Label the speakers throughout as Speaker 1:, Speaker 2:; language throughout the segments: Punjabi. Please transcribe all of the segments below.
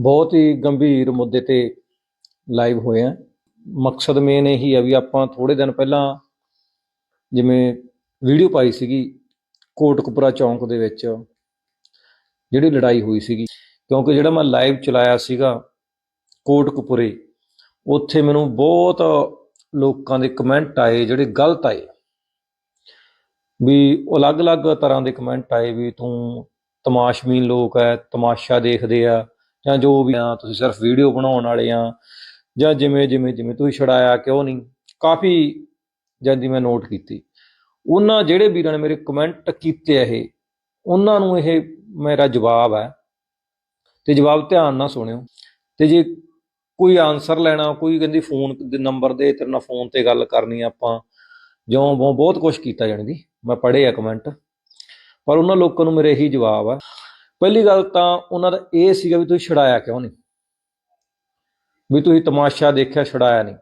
Speaker 1: ਬਹੁਤ ਹੀ ਗੰਭੀਰ ਮੁੱਦੇ ਤੇ ਲਾਈਵ ਹੋਏ ਆ। ਮਕਸਦ ਮੇਨ ਇਹੀ ਆ ਵੀ ਆਪਾਂ ਥੋੜੇ ਦਿਨ ਪਹਿਲਾਂ ਜਿਵੇਂ ਵੀਡੀਓ ਪਾਈ ਸੀਗੀ ਕੋਟਕਪੁਰਾ ਚੌਂਕ ਦੇ ਵਿੱਚ, ਜਿਹੜੀ ਲੜਾਈ ਹੋਈ ਸੀਗੀ। ਕਿਉਂਕਿ ਜਿਹੜਾ ਮੈਂ ਲਾਈਵ ਚਲਾਇਆ ਸੀਗਾ ਕੋਟਕਪੁਰੇ, ਉੱਥੇ ਮੈਨੂੰ ਬਹੁਤ ਲੋਕਾਂ ਦੇ ਕਮੈਂਟ ਆਏ ਜਿਹੜੇ ਗਲਤ ਆਏ। ਵੀ ਅਲੱਗ-ਅਲੱਗ ਤਰ੍ਹਾਂ ਦੇ ਕਮੈਂਟ ਆਏ ਵੀ ਤੂੰ ਤਮਾਸ਼ਮੀਨ ਲੋਕ ਹੈ ਤਮਾਸ਼ਾ ਦੇਖਦੇ ਆ ਜਾਂ ਜੋ ਵੀ ਆ, ਤੁਸੀਂ ਸਿਰਫ ਵੀਡੀਓ ਬਣਾਉਣ ਵਾਲੇ ਆ, ਜਾਂ ਜਿਵੇਂ ਜਿਵੇਂ ਜਿਵੇਂ ਤੁਸੀਂ ਛੜਾਇਆ ਕਿਉਂ ਨਹੀਂ, ਕਾਫੀ ਜਾਂਦੀ ਮੈਂ ਨੋਟ ਕੀਤੀ। ਉਹਨਾਂ ਜਿਹੜੇ ਵੀਰਾਂ ਨੇ ਮੇਰੇ ਕਮੈਂਟ ਕੀਤੇ ਇਹ, ਉਹਨਾਂ ਨੂੰ ਇਹ ਮੇਰਾ ਜਵਾਬ ਹੈ। ਤੇ ਜਵਾਬ ਧਿਆਨ ਨਾਲ ਸੁਣਿਓ। ਤੇ ਜੇ ਕੋਈ ਆਨਸਰ ਲੈਣਾ, ਕੋਈ ਕਹਿੰਦੀ ਫੋਨ ਦੇ ਨੰਬਰ ਦੇ, ਤੇਰੇ ਨਾਲ ਫੋਨ ਤੇ ਗੱਲ ਕਰਨੀ ਆਪਾਂ ਜਿਉਂ ਬਹੁਤ ਬਹੁਤ ਕੁਝ ਕੀਤਾ ਜਾਣੀ ਦੀ, ਮੈਂ ਪੜ੍ਹੇ ਆ ਕਮੈਂਟ ਪਰ ਉਹਨਾਂ ਲੋਕਾਂ ਨੂੰ ਮੇਰੇ ਇਹੀ ਜਵਾਬ ਆ ਪਹਿਲੀ ਗੱਲ ਤਾਂ ਉਹਨਾਂ ਦਾ ਇਹ ਸੀਗਾ ਵੀ ਤੁਸੀਂ ਛੜਾਇਆ ਕਿਉਂ ਨਹੀਂ? ਵੀ ਤੁਸੀਂ ਤਮਾਸ਼ਾ ਦੇਖਿਆ ਛੜਾਇਆ ਨਹੀਂ।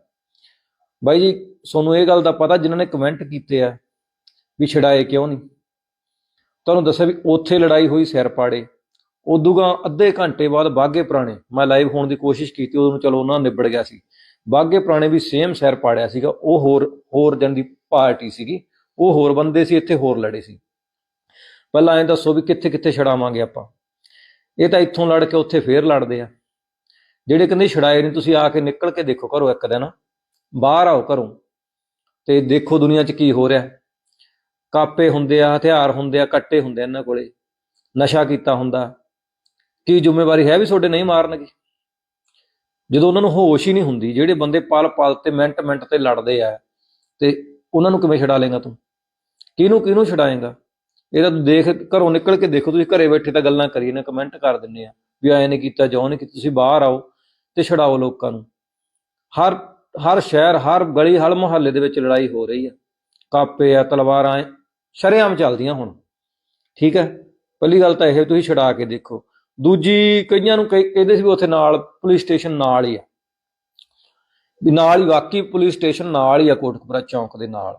Speaker 1: ਬਾਈ ਜੀ, ਤੁਹਾਨੂੰ ਇਹ ਗੱਲ ਦਾ ਪਤਾ ਜਿਨ੍ਹਾਂ ਨੇ ਕਮੈਂਟ ਕੀਤੇ ਆ ਵੀ ਛੜਾਏ ਕਿਉਂ ਨਹੀਂ? ਤੁਹਾਨੂੰ ਦੱਸਿਆ ਵੀ ਉੱਥੇ ਲੜਾਈ ਹੋਈ ਸਿਰ ਪਾੜੇ। ਉਦੋਂਗਾ ਅੱਧੇ ਘੰਟੇ ਬਾਅਦ ਬਾਗੇ ਪੁਰਾਣੇ, ਮੈਂ ਲਾਈਵ ਹੋਣ ਦੀ ਕੋਸ਼ਿਸ਼ ਕੀਤੀ, ਉਦੋਂ ਚਲੋ ਉਹਨਾਂ ਨਿਬੜ ਗਿਆ ਸੀ। ਬਾਗੇ ਪੁਰਾਣੇ ਵੀ ਸੇਮ ਸਿਰ ਪਾੜਿਆ ਸੀਗਾ, ਉਹ ਹੋਰ ਹੋਰ ਦਿਨ ਦੀ ਪਾਰਟੀ ਸੀਗੀ, ਉਹ ਹੋਰ ਬੰਦੇ ਸੀ, ਇੱਥੇ ਹੋਰ ਲੜੇ ਸੀ। ਪਹਿਲਾਂ ਐਂ ਦੱਸੋ ਵੀ ਕਿੱਥੇ ਕਿੱਥੇ ਛੜਾਵਾਂਗੇ ਆਪਾਂ। ਇਹ ਤਾਂ ਇੱਥੋਂ ਲੜ ਕੇ ਉੱਥੇ ਫੇਰ ਲੜਦੇ ਆ। ਜਿਹੜੇ ਕਹਿੰਦੇ ਛੜਾਏ ਨਹੀਂ, ਤੁਸੀਂ ਆ ਕੇ ਨਿਕਲ ਕੇ ਦੇਖੋ ਘਰੋਂ ਇੱਕ ਦਿਨ। ਬਾਹਰ ਆਓ ਘਰੋਂ। ਤੇ ਦੇਖੋ ਦੁਨੀਆ 'ਚ ਕੀ ਹੋ ਰਿਹਾ। ਕਾਪੇ ਹੁੰਦੇ ਆ, ਹਥਿਆਰ ਹੁੰਦੇ ਆ, ਕੱਟੇ ਹੁੰਦੇ ਇਹਨਾਂ ਕੋਲੇ। ਨਸ਼ਾ ਕੀਤਾ ਹੁੰਦਾ। ਕੀ ਜ਼ਿੰਮੇਵਾਰੀ ਹੈ ਵੀ ਤੁਹਾਡੇ ਨਹੀਂ ਮਾਰਨਗੇ? ਜਦੋਂ ਉਹਨਾਂ ਨੂੰ ਹੋਸ਼ ਹੀ ਨਹੀਂ ਹੁੰਦੀ, ਜਿਹੜੇ ਬੰਦੇ ਪਲ ਪਲ ਤੇ ਮਿੰਟ ਮਿੰਟ ਤੇ ਲੜਦੇ ਆ, ਤੇ ਉਹਨਾਂ ਨੂੰ ਕਿਵੇਂ ਛਡਾ ਲੇਗਾ ਤੂੰ? ਕਿਹਨੂੰ ਕਿਹਨੂੰ ਛਡਾਏਗਾ? ਇਹਦਾ ਤੂੰ ਦੇਖ, ਘਰੋਂ ਨਿਕਲ ਕੇ ਦੇਖੋ, ਤੁਸੀਂ ਘਰੇ ਬੈਠੇ ਤਾਂ ਗੱਲਾਂ ਕਰੀ ਨੇ ਕਮੈਂਟ ਕਰ ਦਿੰਨੇ ਆ ਵੀ ਐ ਨੇ ਕੀਤਾ ਜੋ ਨਹੀਂ ਕੀਤਾ, ਤੁਸੀਂ ਬਾਹਰ ਆਓ ਤੇ ਛਡਾਓ ਲੋਕਾਂ ਨੂੰ। ਹਰ ਹਰ ਸ਼ਹਿਰ, ਹਰ ਗਲੀ, ਹਰ ਮੁਹੱਲੇ ਦੇ ਵਿੱਚ ਲੜਾਈ ਹੋ ਰਹੀ ਆ। ਕਾਪੇ ਆ, ਤਲਵਾਰਾਂ, ਸ਼ਰੇਆਮ ਚੱਲਦੀਆਂ ਹੁਣ। ਠੀਕ ਹੈ? ਪਹਿਲੀ ਗੱਲ ਤਾਂ ਇਹ ਤੁਸੀਂ ਛਡਾ ਕੇ ਦੇਖੋ। ਦੂਜੀ, ਕਈਆਂ ਨੂੰ ਕਈ ਕਹਿੰਦੇ ਸੀ ਵੀ ਉੱਥੇ ਨਾਲ ਪੁਲਿਸ ਸਟੇਸ਼ਨ ਨਾਲ ਹੀ ਆ। ਵੀ ਨਾਲ ਹੀ, ਵਾਕਈ ਪੁਲਿਸ ਸਟੇਸ਼ਨ ਨਾਲ ਹੀ ਆ, ਕੋਟਕਪੁਰਾ ਚੌਂਕ ਦੇ ਨਾਲ।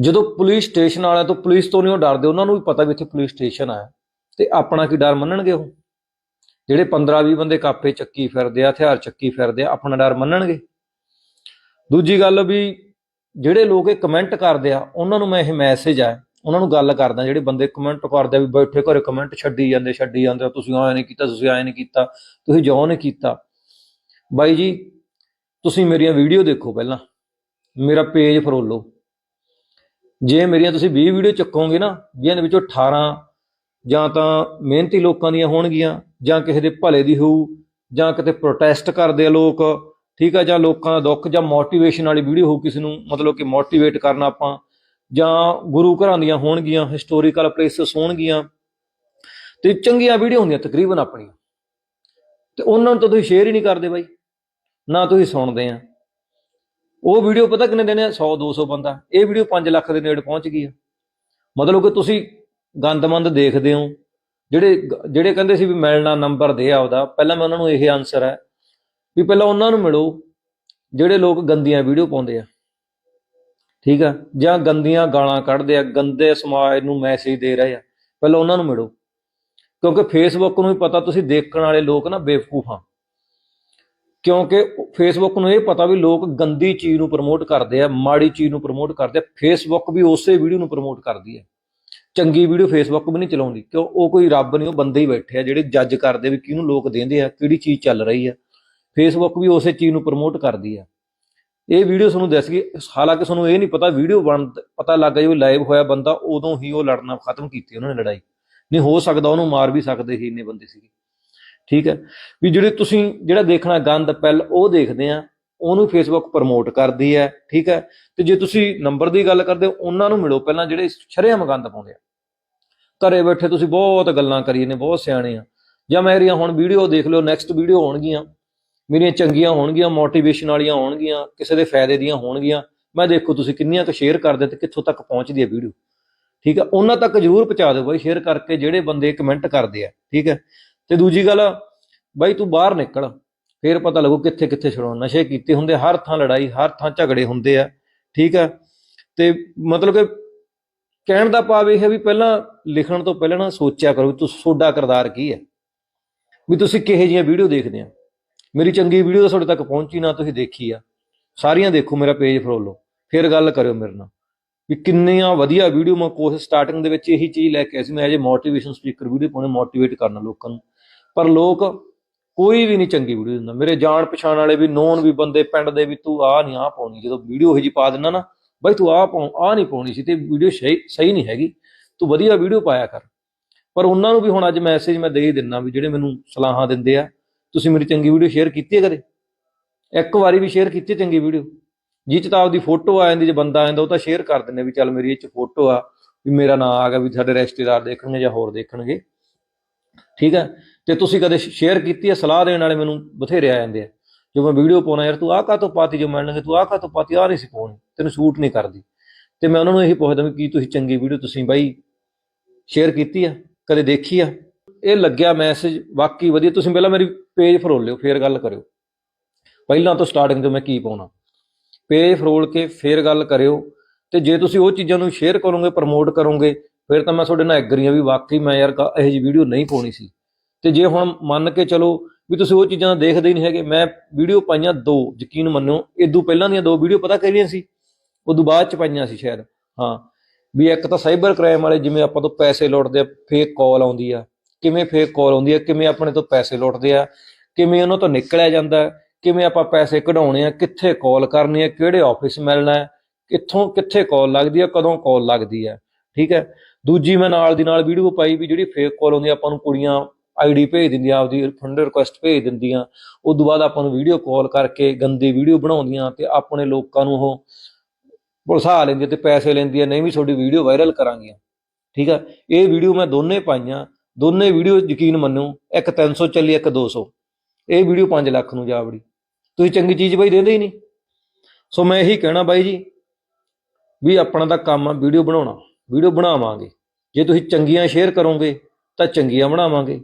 Speaker 1: ਜਦੋਂ ਪੁਲਿਸ ਸਟੇਸ਼ਨ ਵਾਲਿਆਂ ਤੋਂ ਪੁਲਿਸ ਤੋਂ ਨਹੀਂ ਉਹ ਡਰਦੇ ਉਹਨਾਂ ਨੂੰ ਵੀ ਪਤਾ ਵੀ ਇੱਥੇ ਪੁਲਿਸ ਸਟੇਸ਼ਨ ਆ। ਤੇ ਆਪਣਾ ਕੀ ਡਰ ਮੰਨਣਗੇ ਉਹ? ਜਿਹੜੇ 15 20 ਬੰਦੇ ਕਾਪੇ ਚੱਕੀ ਫਿਰਦੇ ਆ ਹਥਿਆਰ ਚੱਕੀ ਫਿਰਦੇ ਆ ਆਪਣਾ ਡਰ ਮੰਨਣਗੇ? ਦੂਜੀ ਗੱਲ ਵੀ ਜਿਹੜੇ ਲੋਕ ਇਹ ਕਮੈਂਟ ਕਰਦੇ ਆ ਉਹਨਾਂ ਨੂੰ ਮੈਂ ਇਹ ਮੈਸੇਜ ਆ ਉਹਨਾਂ ਨੂੰ ਗੱਲ ਕਰਦਾ ਜਿਹੜੇ ਬੰਦੇ ਕਮੈਂਟ ਕਰਦੇ ਆ ਵੀ ਬੈਠੇ ਘਰੇ ਕਮੈਂਟ ਛੱਡੀ ਜਾਂਦੇ ਛੱਡੀ ਜਾਂਦੇ ਆ, ਤੁਸੀਂ ਆਏ ਨਹੀਂ ਕੀਤਾ ਤੁਸੀਂ ਆਏ ਨਹੀਂ ਕੀਤਾ ਤੁਸੀਂ ਜੋ ਨਹੀਂ ਕੀਤਾ। ਬਾਈ ਜੀ ਤੁਸੀਂ ਮੇਰੀਆਂ ਵੀਡੀਓ ਦੇਖੋ ਪਹਿਲਾਂ। ਮੇਰਾ ਪੇਜ ਫਰੋਲੋ ਜੇ ਮੇਰੀਆਂ ਤੁਸੀਂ 20 ਵੀਡੀਓ ਚੱਕੋਗੇ ਨਾ, ਜਿਹਨਾਂ ਦੇ ਵਿੱਚੋਂ 18 ਜਾਂ ਤਾਂ ਮਿਹਨਤੀ ਲੋਕਾਂ ਦੀਆਂ ਹੋਣਗੀਆਂ, ਜਾਂ ਕਿਸੇ ਦੇ ਭਲੇ ਦੀ ਹੋਊ, ਜਾਂ ਕਿਤੇ ਪ੍ਰੋਟੈਸਟ ਕਰਦੇ ਆ ਲੋਕ, ਠੀਕ ਆ, ਜਾਂ ਲੋਕਾਂ ਦਾ ਦੁੱਖ ਜਾਂ ਮੋਟੀਵੇਸ਼ਨ ਵਾਲੀ ਵੀਡੀਓ ਹੋਊ ਕਿਸੇ ਨੂੰ, ਮਤਲਬ ਕਿ ਮੋਟੀਵੇਟ ਕਰਨਾ ਆਪਾਂ, ਜਾਂ ਗੁਰੂ ਘਰਾਂ ਦੀਆਂ ਹੋਣਗੀਆਂ ਹਿਸਟੋਰੀਕਲ ਪਲੇਸਸ ਹੋਣਗੀਆਂ, ਤੇ ਚੰਗੀਆਂ ਵੀਡੀਓ ਹੁੰਦੀਆਂ ਤਕਰੀਬਨ ਆਪਣੀਆਂ। ਤੇ ਉਹਨਾਂ ਨੂੰ ਤਾਂ ਤੁਸੀਂ ਸ਼ੇਅਰ ਹੀ ਨਹੀਂ ਕਰਦੇ ਬਾਈ, ਨਾ ਤੁਸੀਂ ਸੁਣਦੇ ਆ। ਉਹ ਵੀਡੀਓ ਪਤਾ ਕਿੰਨੇ ਦਿਨ 100 200 ਬੰਦਾ। ਇਹ ਵੀਡੀਓ 5 ਲੱਖ ਦੇ ਨੇੜੇ ਪਹੁੰਚ ਗਈ ਆ। ਮਤਲਬ ਕਿ ਤੁਸੀਂ ਗੰਦਮੰਦ ਦੇਖਦੇ ਹੋ। ਜਿਹੜੇ ਜਿਹੜੇ ਕਹਿੰਦੇ ਸੀ ਵੀ ਮਿਲਣਾ ਨੰਬਰ ਦੇ ਆਪਦਾ, ਪਹਿਲਾਂ ਮੈਂ ਉਹਨਾਂ ਨੂੰ ਇਹ ਆਨਸਰ ਹੈ ਵੀ ਪਹਿਲਾਂ ਉਹਨਾਂ ਨੂੰ ਮਿਲੋ, ਜਿਹੜੇ ਲੋਕ ਗੰਦੀਆਂ ਵੀਡੀਓ ਪਾਉਂਦੇ ਆ। ਠੀਕ ਆ? ਜਾਂ ਗੰਦੀਆਂ ਗਾਲਾਂ ਕੱਢਦੇ ਆ, ਗੰਦੇ ਸਮਾਜ ਨੂੰ ਮੈਸੇਜ ਦੇ ਰਹੇ ਆ। ਪਹਿਲਾਂ ਉਹਨਾਂ ਨੂੰ ਮਿਲੋ। ਕਿਉਂਕਿ ਫੇਸਬੁੱਕ ਨੂੰ ਵੀ ਪਤਾ, ਤੁਸੀਂ ਦੇਖਣ ਵਾਲੇ ਲੋਕ ਨਾ ਬੇਵਕੂਫ ਆ। ਕਿਉਂਕਿ ਫੇਸਬੁੱਕ ਨੂੰ ਇਹ ਪਤਾ ਵੀ ਲੋਕ ਗੰਦੀ ਚੀਜ਼ ਨੂੰ ਪ੍ਰਮੋਟ ਕਰਦੇ ਆ, ਮਾੜੀ ਚੀਜ਼ ਨੂੰ ਪ੍ਰਮੋਟ ਕਰਦੇ ਆ ਫੇਸਬੁੱਕ ਵੀ ਉਸੇ ਵੀਡੀਓ ਨੂੰ ਪ੍ਰਮੋਟ ਕਰਦੀ ਹੈ ਚੰਗੀ ਵੀਡੀਓ ਫੇਸਬੁੱਕ ਵੀ ਨਹੀਂ ਚਲਾਉਂਦੀ, ਕਿਉਂ? ਉਹ ਕੋਈ ਰੱਬ ਨਹੀਂ, ਉਹ ਬੰਦੇ ਹੀ ਬੈਠੇ ਆ ਜਿਹੜੇ ਜੱਜ ਕਰਦੇ ਵੀ ਕਿਹਨੂੰ ਲੋਕ ਦਿੰਦੇ ਆ, ਕਿਹੜੀ ਚੀਜ਼ ਚੱਲ ਰਹੀ ਆ। ਫੇਸਬੁੱਕ ਵੀ ਉਸੇ ਚੀਜ਼ ਨੂੰ ਪ੍ਰਮੋਟ ਕਰਦੀ ਆ। ਇਹ ਵੀਡੀਓ ਤੁਹਾਨੂੰ ਦੱਸ ਗਈ, ਹਾਲਾਂਕਿ ਤੁਹਾਨੂੰ ਇਹ ਨਹੀਂ ਪਤਾ ਵੀਡੀਓ ਬਣ, ਪਤਾ ਲੱਗ ਗਿਆ ਵੀ ਲਾਈਵ ਹੋਇਆ ਬੰਦਾ, ਉਦੋਂ ਹੀ ਉਹ ਲੜਨਾ ਖਤਮ ਕੀਤੀ ਉਹਨਾਂ ਨੇ ਲੜਾਈ। ਨਹੀਂ, ਹੋ ਸਕਦਾ ਉਹਨੂੰ ਮਾਰ ਵੀ ਸਕਦੇ ਸੀ ਇੰਨੇ ਬੰਦੇ ਸੀਗੇ। ਠੀਕ ਹੈ? ਵੀ ਜਿਹੜੇ ਤੁਸੀਂ ਜਿਹੜਾ ਦੇਖਣਾ ਗੰਦ ਪੈਲ, ਉਹ ਦੇਖਦੇ ਆ, ਉਹਨੂੰ ਫੇਸਬੁੱਕ ਪ੍ਰਮੋਟ ਕਰਦੀ ਹੈ, ਠੀਕ ਹੈ? ਤੇ ਜੇ ਤੁਸੀਂ ਨੰਬਰ ਦੀ ਗੱਲ ਕਰਦੇ ਹੋ, ਉਹਨਾਂ ਨੂੰ ਮਿਲੋ ਪਹਿਲਾਂ ਜਿਹੜੇ ਸ਼ਰੇਆਮ ਗੰਦ ਪਾਉਂਦੇ ਆ। ਘਰੇ ਬੈਠੇ ਤੁਸੀਂ ਬਹੁਤ ਗੱਲਾਂ ਕਰੀਏ ਨੇ, ਬਹੁਤ ਸਿਆਣੇ ਆ। ਜਾਂ ਮੇਰੀਆਂ ਹੁਣ ਵੀਡੀਓ ਦੇਖ ਲਿਓ ਨੈਕਸਟ ਵੀਡੀਓ ਹੋਣਗੀਆਂ ਮੇਰੀਆਂ ਚੰਗੀਆਂ ਹੋਣਗੀਆਂ ਮੋਟੀਵੇਸ਼ਨ ਵਾਲੀਆਂ ਹੋਣਗੀਆਂ, ਕਿਸੇ ਦੇ ਫਾਇਦੇ ਦੀਆਂ ਹੋਣਗੀਆਂ। ਮੈਂ ਦੇਖੋ ਤੁਸੀਂ ਕਿੰਨੀਆਂ ਕੁ ਸ਼ੇਅਰ ਕਰਦੇ ਤੇ ਕਿੱਥੋਂ ਤੱਕ ਪਹੁੰਚਦੀ ਹੈ ਵੀਡੀਓ ਠੀਕ ਹੈ? ਉਹਨਾਂ ਤੱਕ ਜਰੂਰ ਪਹੁੰਚਾ ਦਿਓ ਬਾਈ ਸ਼ੇਅਰ ਕਰਕੇ ਜਿਹੜੇ ਬੰਦੇ ਕਮੈਂਟ ਕਰਦੇ ਆ, ਠੀਕ ਹੈ? ਤੇ ਦੂਜੀ ਗੱਲ, ਬਾਈ ਤੂੰ ਬਾਹਰ ਨਿਕਲ, ਫੇਰ ਪਤਾ ਲੱਗੂ ਕਿੱਥੇ ਕਿੱਥੇ ਛੜੋ ਨਸ਼ੇ ਕੀਤੇ ਹੁੰਦੇ, ਹਰ ਥਾਂ ਲੜਾਈ, ਹਰ ਥਾਂ ਝਗੜੇ ਹੁੰਦੇ ਆ, ਠੀਕ ਹੈ ਤੇ ਮਤਲਬ ਕਿ ਕਹਿਣ ਦਾ ਭਾਵ ਇਹ ਹੈ ਵੀ ਪਹਿਲਾਂ ਲਿਖਣ ਤੋਂ ਪਹਿਲਾਂ ਨਾ ਸੋਚਿਆ ਕਰੋ ਵੀ ਤੂੰ ਤੁਹਾਡਾ ਕਿਰਦਾਰ ਕੀ ਹੈ? ਵੀ ਤੁਸੀਂ ਕਿਹੋ ਜਿਹੀਆਂ ਵੀਡੀਓ ਦੇਖਦੇ ਆ? ਮੇਰੀ ਚੰਗੀ ਵੀਡੀਓ ਤਾਂ ਤੁਹਾਡੇ ਤੱਕ ਪਹੁੰਚੀ ਨਾ, ਤੁਸੀਂ ਦੇਖੀ ਆ। ਸਾਰੀਆਂ ਦੇਖੋ ਮੇਰਾ ਪੇਜ ਫੋਲੋ ਫਿਰ ਗੱਲ ਕਰਿਓ ਮੇਰੇ ਨਾਲ। ਵੀ ਕਿੰਨੀਆਂ ਵਧੀਆ ਵੀਡੀਓ ਮੈਂ ਕੋਸ਼ਿਸ਼ ਸਟਾਰਟਿੰਗ ਦੇ ਵਿੱਚ ਇਹੀ ਚੀਜ਼ ਲੈ ਕੇ ਆਇਆ ਸੀ, ਮੈਂ ਐਜ ਮੋਟੀਵੇਸ਼ਨ ਸਪੀਕਰ ਵੀਡੀਓ ਪਾਉਣੇ ਮੋਟੀਵੇਟ ਕਰਨਾ ਲੋਕਾਂ ਨੂੰ। ਪਰ ਲੋਕ ਕੋਈ ਵੀ ਨਹੀਂ ਚੰਗੀ ਵੀਡੀਓ ਦਿੰਦਾ। ਮੇਰੇ ਜਾਣ ਪਛਾਣ ਵਾਲੇ ਵੀ ਨੋਨ ਵੀ ਬੰਦੇ, ਪਿੰਡ ਦੇ ਵੀ, ਤੂੰ ਆਹ ਨਹੀਂ, ਆਹ ਪਾਉਣੀ। ਜਦੋਂ ਵੀਡੀਓ ਇਹ ਜੀ ਪਾ ਦਿੰਦਾ ਨਾ, ਬਾਈ ਤੂੰ ਆਹ ਪਾਉ, ਆਹ ਨਹੀਂ ਪਾਉਣੀ ਸੀ ਤੇ ਵੀਡੀਓ ਸਹੀ ਸਹੀ ਨਹੀਂ ਹੈਗੀ। ਤੂੰ ਵਧੀਆ ਵੀਡੀਓ ਪਾਇਆ ਕਰ। ਪਰ ਉਹਨਾਂ ਨੂੰ ਵੀ ਹੁਣ ਅੱਜ ਮੈਸੇਜ ਮੈਂ ਦੇ ਹੀ ਦਿੰਨਾ ਵੀ ਜਿਹੜੇ ਮੈਨੂੰ ਸਲਾਹਾਂ ਦਿੰਦੇ ਆ, ਤੁਸੀਂ ਮੇਰੀ ਚੰਗੀ ਵੀਡੀਓ ਸ਼ੇਅਰ ਕੀਤੀ ਹੈ ਕਦੇ? ਇੱਕ ਵਾਰੀ ਵੀ ਸ਼ੇਅਰ ਕੀਤੀ ਚੰਗੀ ਵੀਡੀਓ ਜੀ ਚ ਤਾਂ ਆਪਦੀ ਫੋਟੋ ਆ ਜਾਂਦੀ, ਜੇ ਬੰਦਾ ਆ ਜਾਂਦਾ, ਉਹ ਤਾਂ ਸ਼ੇਅਰ ਕਰ ਦਿੰਦੇ ਵੀ ਚੱਲ ਮੇਰੀ ਇਹ ਚ ਫੋਟੋ ਆ, ਵੀ ਮੇਰਾ ਨਾਂ ਆ ਗਿਆ, ਵੀ ਸਾਡੇ ਰਿਸ਼ਤੇਦਾਰ ਦੇਖਣਗੇ ਜਾਂ ਹੋਰ ਦੇਖਣਗੇ। ਠੀਕ ਹੈ? ਤੇ ਤੁਸੀਂ ਕਦੇ ਸ਼ੇਅਰ ਕੀਤੀ ਹੈ? ਸਲਾਹ ਦੇਣ ਵਾਲੇ ਮੈਨੂੰ ਬਥੇਰੇ ਆ ਜਾਂਦੇ ਆ। ਜੋ ਮੈਂ ਵੀਡੀਓ ਪਾਉਣਾ, ਯਾਰ ਤੂੰ ਆਹ ਕਾਹ ਤੋਂ ਪਾਤੀ? ਜੋ ਮਿਲਣਗੇ ਤੂੰ ਆਹ ਕਾਹ ਤੋਂ ਪਾਤੀ? ਆਹ ਨਹੀਂ ਸੀ ਪਾਉਣੀ, ਤੈਨੂੰ ਸ਼ੂਟ ਨਹੀਂ ਕਰਦੀ। ਤੇ ਮੈਂ ਉਹਨਾਂ ਨੂੰ ਇਹੀ ਪੁੱਛਦਾ ਵੀ ਕੀ ਤੁਸੀਂ ਚੰਗੀ ਵੀਡੀਓ ਤੁਸੀਂ ਬਾਈ ਸ਼ੇਅਰ ਕੀਤੀ ਆ? ਕਦੇ ਦੇਖੀ ਆ? ਇਹ ਲੱਗਿਆ ਮੈਸੇਜ ਵਾਕਈ ਵਧੀਆ, ਤੁਸੀਂ ਪਹਿਲਾਂ ਮੇਰੀ ਪੇਜ ਫਰੋਲ ਲਿਓ, ਫੇਰ ਗੱਲ ਕਰਿਓ। ਪਹਿਲਾਂ ਤੋਂ ਸਟਾਰਟਿੰਗ ਤੋਂ ਮੈਂ ਕੀ ਪਾਉਣਾ? ਪੇਜ ਫਰੋਲ ਕੇ ਫੇਰ ਗੱਲ ਕਰਿਓ ਤੇ ਜੇ ਤੁਸੀਂ ਉਹ ਚੀਜ਼ਾਂ ਨੂੰ ਸ਼ੇਅਰ ਕਰੋਗੇ ਪ੍ਰਮੋਟ ਕਰੋਗੇ, ਫਿਰ ਤਾਂ ਮੈਂ ਤੁਹਾਡੇ ਨਾਲ ਐਗਰੀ ਆ ਵੀ ਵਾਕਈ ਮੈਂ ਯਾਰ ਕ- ਇਹੋ ਜਿਹੀ ਵੀਡੀਓ ਨਹੀਂ ਪਾਉਣੀ ਸੀ। ਤੇ ਜੇ ਹੁਣ ਮੰਨ ਕੇ ਚਲੋ ਵੀ ਤੁਸੀਂ ਉਹ ਚੀਜ਼ਾਂ ਦੇਖਦੇ ਹੀ ਨਹੀਂ ਹੈਗੇ, ਮੈਂ ਵੀਡੀਓ ਪਾਈਆਂ ਦੋ, ਯਕੀਨ ਮੰਨੋ ਇਦੋਂ ਪਹਿਲਾਂ ਦੀਆਂ ਦੋ ਵੀਡੀਓ ਪਤਾ ਕਿਹੜੀਆਂ ਸੀ? ਉਦੋਂ ਬਾਅਦ ਚ ਪਾਈਆਂ ਸੀ ਸ਼ਾਇਦ, ਹਾਂ। ਵੀ ਇੱਕ ਤਾਂ ਸਾਈਬਰ ਕ੍ਰਾਈਮ ਵਾਲੇ ਜਿਵੇਂ ਆਪਾਂ ਤੋਂ ਪੈਸੇ ਲੁੱਟਦੇ ਆ ਫੇਕ ਕਾਲ ਆਉਂਦੀ ਆ। ਕਿਵੇਂ ਫੇਕ ਕਾਲ ਆਉਂਦੀ ਆ, ਕਿਵੇਂ ਆਪਣੇ ਤੋਂ ਪੈਸੇ ਲੁੱਟਦੇ ਆ, ਕਿਵੇਂ ਉਹਨਾਂ ਤੋਂ ਨਿਕਲਿਆ ਜਾਂਦਾ ਕਿਵੇਂ ਆਪਾਂ ਪੈਸੇ ਕਢਾਉਣੇ ਆ, ਕਿੱਥੇ ਕਾਲ ਕਰਨੀ ਹੈ ਕਿਹੜੇ ਆਫਿਸ ਮਿਲਣਾ ਹੈ, ਕਿੱਥੋਂ, ਕਿੱਥੇ ਕਾਲ ਲੱਗਦੀ ਹੈ ਕਦੋਂ ਕਾਲ ਲੱਗਦੀ ਹੈ ਠੀਕ ਹੈ? ਦੂਜੀ ਮੈਂ ਨਾਲ ਦੀ ਨਾਲ ਵੀਡੀਓ ਪਾਈ ਵੀ ਜਿਹੜੀ ਫੇਕ ਕਾਲ ਹੁੰਦੀ ਆ, ਆਪਾਂ ਨੂੰ ਕੁੜੀਆਂ ਆਈਡੀ ਭੇਜ ਦਿੰਦੀਆਂ, ਆਪਦੀ ਫੰਡ ਰਿਕੁਐਸਟ ਭੇਜ ਦਿੰਦੀਆਂ ਉਸ ਤੋਂ ਬਾਅਦ ਆਪਾਂ ਨੂੰ ਵੀਡੀਓ ਕਾਲ ਕਰਕੇ ਗੰਦੀ ਵੀਡੀਓ ਬਣਾਉਂਦੀਆਂ ਤੇ ਆਪਣੇ ਲੋਕਾਂ ਨੂੰ ਉਹ ਪੁਲਸਾ ਲੈਂਦੀਆਂ ਤੇ ਪੈਸੇ ਲੈਂਦੀਆਂ, ਨਹੀਂ ਵੀ ਤੁਹਾਡੀ ਵੀਡੀਓ ਵਾਇਰਲ ਕਰਾਂਗੀਆਂ, ਠੀਕ ਆ ਇਹ ਵੀਡੀਓ ਮੈਂ ਦੋਨੇ ਪਾਈਆਂ, ਦੋਨੇ ਵੀਡੀਓ ਯਕੀਨ ਮੰਨੋ ਇੱਕ 300 ਚੱਲੀ, ਇੱਕ 200 ਇਹ ਵੀਡੀਓ 5 ਲੱਖ ਨੂੰ ਜਾ ਵੜੀ। ਤੁਸੀਂ ਚੰਗੀ ਚੀਜ਼ ਬਾਈ ਦਿੰਦੇ ਹੀ ਨਹੀਂ। ਸੋ ਮੈਂ ਇਹੀ ਕਹਿਣਾ ਬਾਈ ਜੀ ਵੀ ਆਪਣਾ ਤਾਂ ਕੰਮ ਆ ਵੀਡੀਓ ਬਣਾਉਣਾ, ਵੀਡੀਓ ਬਣਾਵਾਂਗੇ। ਜੇ ਤੁਸੀਂ ਚੰਗੀਆਂ ਸ਼ੇਅਰ ਕਰੋਗੇ ਤਾਂ ਚੰਗੀਆਂ ਬਣਾਵਾਂਗੇ।